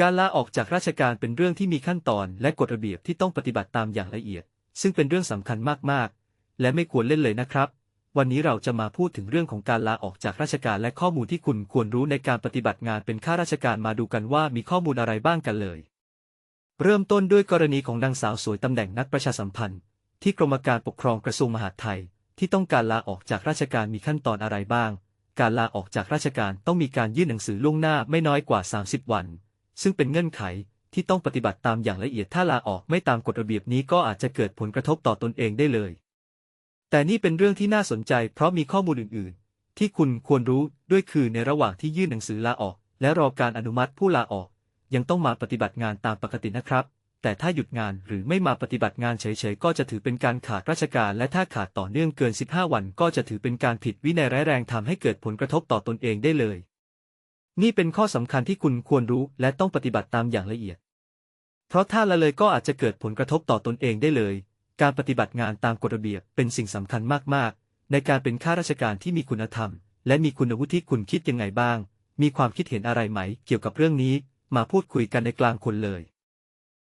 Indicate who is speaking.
Speaker 1: การลาออกจากราชการเป็นเรื่องที่มีขั้นตอนและกฎระเบียบที่ต้องปฏิบัติตามอย่างละเอียด ซึ่งเป็นเรื่องสำคัญมากๆ และไม่ควรเล่นเลยนะครับ วันนี้เราจะมาพูดถึงเรื่องของการลาออกจากราชการและข้อมูลที่คุณควรรู้ในการปฏิบัติงานเป็นข้าราชการมาดูกันว่ามีข้อมูลอะไรบ้างกันเลย เริ่มต้นด้วยกรณีของนางสาวสวยตำแหน่งนักประชาสัมพันธ์ ที่กรมการปกครองกระทรวงมหาดไทย ที่ต้องการลาออกจากราชการมีขั้นตอนอะไรบ้าง การลาออกจากราชการต้องมีการยื่นหนังสือล่วงหน้าไม่น้อยกว่า 30 วัน ซึ่งเป็นเงื่อนไขที่ต้องปฏิบัติตามอย่างละเอียดถ้าลาออกไม่ตามกฎระเบียบนี้ก็อาจจะเกิดผลกระทบต่อตนเองได้เลย แต่นี่เป็นเรื่องที่น่าสนใจเพราะมีข้อมูลอื่น ๆ ที่คุณควรรู้ด้วยคือในระหว่างที่ยื่นหนังสือลาออก และรอการอนุมัติผู้ลาออก ยังต้องมาปฏิบัติงานตามปกตินะครับ แต่ถ้าหยุดงานหรือไม่มาปฏิบัติงานเฉย ๆ ก็จะถือเป็นการขาดราชการ และถ้าขาดต่อเนื่องเกิน 15 วัน ก็จะถือเป็นการผิดวินัยร้ายแรงทำให้เกิดผลกระทบต่อตนเองได้เลย นี่เป็นข้อสำคัญที่คุณควรรู้และต้องปฏิบัติตามอย่างละเอียด เพราะถ้าละเลยก็อาจจะเกิดผลกระทบต่อตนเองได้เลย การปฏิบัติงานตามกฎระเบียบเป็นสิ่งสำคัญมาก ๆ ในการเป็นข้าราชการที่มีคุณธรรม และมีคุณวุฒิคุณคิดยังไงบ้าง มีความคิดเห็นอะไรไหม เกี่ยวกับเรื่องนี้ มาพูดคุยกันในกลางคนเลย